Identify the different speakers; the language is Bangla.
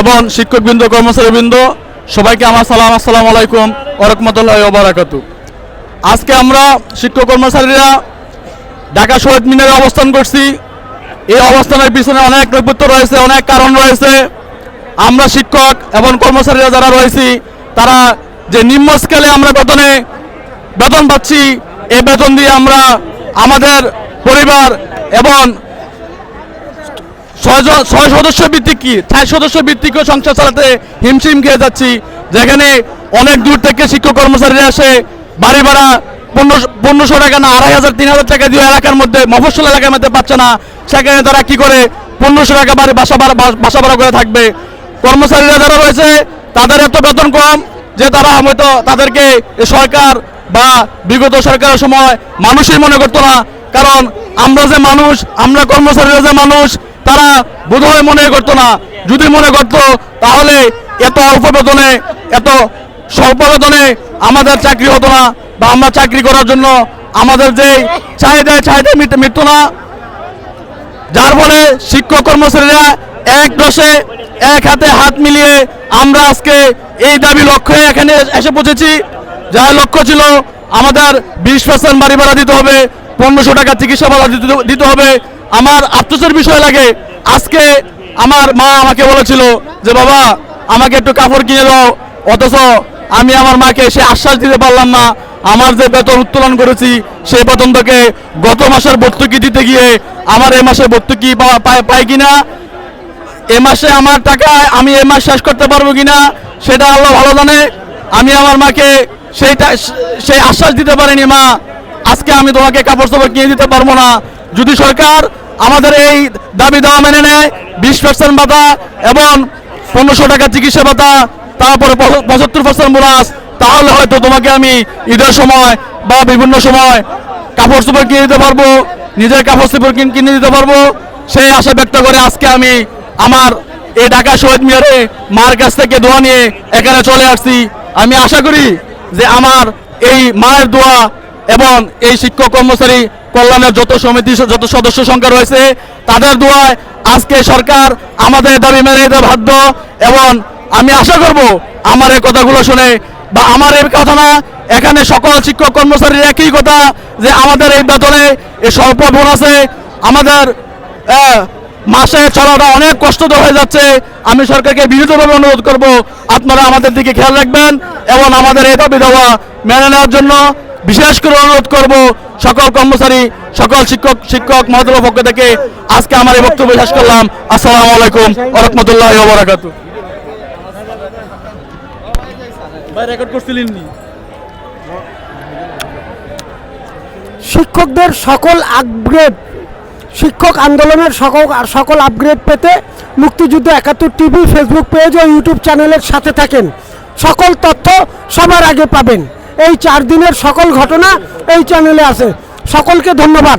Speaker 1: এবং শিক্ষকবৃন্দ, কর্মচারীবৃন্দ, সবাইকে আমার সালাম, আসসালামু আলাইকুম ওরকমতুল্লাহ ওবরাকাতু আজকে আমরা শিক্ষক কর্মচারীরা ঢাকা শহীদ মিনারে অবস্থান করছি। এই অবস্থানের পিছনে অনেক নেপথ্য রয়েছে, অনেক কারণ রয়েছে। আমরা শিক্ষক এবং কর্মচারীরা যারা রয়েছি, তারা যে নিম্ন স্কেলে আমরা বেতনে, বেতন পাচ্ছি, এই বেতন দিয়ে আমরা আমাদের পরিবার এবং ছয় ছয় সদস্য ভিত্তিক কি? চার সদস্য ভিত্তিক সংসার চালাতে হিমশিম খেয়ে যাচ্ছি, যেখানে অনেক দূর থেকে শিক্ষক কর্মচারীরা আসে, বাড়ি ভাড়া পনেরোশো টাকা না, আড়াই হাজার, তিন হাজার টাকা দিয়ে এলাকার মধ্যে মফস্বল এলাকার মধ্যে পাচ্ছে না। সেখানে তারা কি করে? পনেরোশো টাকা বাড়ি বাসা ভাড়া বাস- ভাড়া করে থাকবে। কর্মচারীরা যারা রয়েছে, তাদের এত বেতন কম যে তারা হয়তো তাদেরকে সরকার বা বিগত সরকারের সময় মানুষই মনে করতো না। কারণ আমরা যে মানুষ, আমরা কর্মচারীরা যে মানুষ তারা বোধহয় মনে করতো না। যদি মনে করতো, তাহলে এত অল্প বেতনে এত স্বল্প বেতনে আমাদের চাকরি হতো না বা আমরা চাকরি করার জন্য আমাদের যে চাহিদা চাহিদা মিট, মিটতো না। যার ফলে শিক্ষক কর্মচারীরা এক দশে এক হাতে হাত মিলিয়ে আমরা আজকে এই দাবি লক্ষ্যে এখানে এসে পৌঁছেছি। যার লক্ষ্য ছিল আমাদের বিশ পার্সেন্ট বাড়ি ভাড়া দিতে হবে, পনেরোশো টাকা চিকিৎসা ভাড়া দিতে হবে। আমার আফসোসের বিষয় লাগে। আজকে আমার মা আমাকে বলেছিল যে, বাবা, আমাকে একটু কাপড় কিনে দাও। অথচ আমি আমার মাকে সে আশ্বাস দিতে পারলাম না। আমার যে বেতন উত্তোলন করেছি, সেই বেতন থেকে গত মাসের ভর্তুকি দিতে গিয়ে আমার এ মাসে ভর্তুকি পাই পাই কিনা? এ মাসে আমার টাকা আমি এ মাস শেষ করতে পারব কিনা, সেটা আল্লাহ ভালো জানে। আমি আমার মাকে সেইটা সেই আশ্বাস দিতে পারিনি, মা। আজকে আমি তোমাকে কাপড় চোপড় কিনে দিতে পারব না। যদি সরকার আমাদের এই দাবি দেওয়া মেনে নেয়। বিশ পার্সেন্ট ভাতা এবং পনেরোশো টাকা চিকিৎসা ভাতা, তারপরে পঁচাত্তর পার্সেন্ট বোনাস তাহলে হয়তো তোমাকে আমি ঈদের সময় বা বিভিন্ন সময় কাপড় চোপড় কিনে দিতে পারব, নিজের কাপড় চোপড় কিন- দিতে পারব। সেই আশা ব্যক্ত করে আজকে আমি আমার এই ঢাকা শহীদ মিয়ারে মার কাছ থেকে দোয়া নিয়ে এখানে চলে আসছি। আমি আশা করি যে আমার এই মায়ের দোয়া এবং এই শিক্ষক কর্মচারী কল্যাণের যত সমিতি, যত সদস্য সংখ্যা রয়েছে, তাদের দোয়ায় আজকে সরকার আমাদের দাবি মেনে নিতে বাধ্য এবং আমি আশা করব আমার এই কথাগুলো শুনে বা আমার এই কথা না এখানে সকল শিক্ষক কর্মচারীর একই কথা যে আমাদের এই বেতনে এই স্বল্প আছে, আমাদের মাসে চলাটা অনেক কষ্টকর হয়ে যাচ্ছে। আমি সরকারকে বিনীতভাবে অনুরোধ করব, আপনারা আমাদের দিকে খেয়াল রাখবেন এবং আমাদের এই দাবি দেওয়া মেনে নেওয়ার জন্য বিশেষ করে অনুরোধ করব সকল কর্মচারী সকল শিক্ষক শিক্ষক মহোদয়ের পক্ষ থেকে আজকে আমার এই বক্তব্য শেষ করলাম। আসসালামু আলাইকুম রহমতুল্লাহ বরাকাতু
Speaker 2: শিক্ষকদের সকল আপগ্রেড শিক্ষক আন্দোলনের সকল সকল আপগ্রেড পেতে মুক্তিযুদ্ধ একাত্তর টিভি ফেসবুক পেজ ও ইউটিউব চ্যানেলের সাথে থাকেন। সকল তথ্য সবার আগে পাবেন। এই চার দিনের সকল ঘটনা এই চ্যানেলে আছে। সকলকে ধন্যবাদ।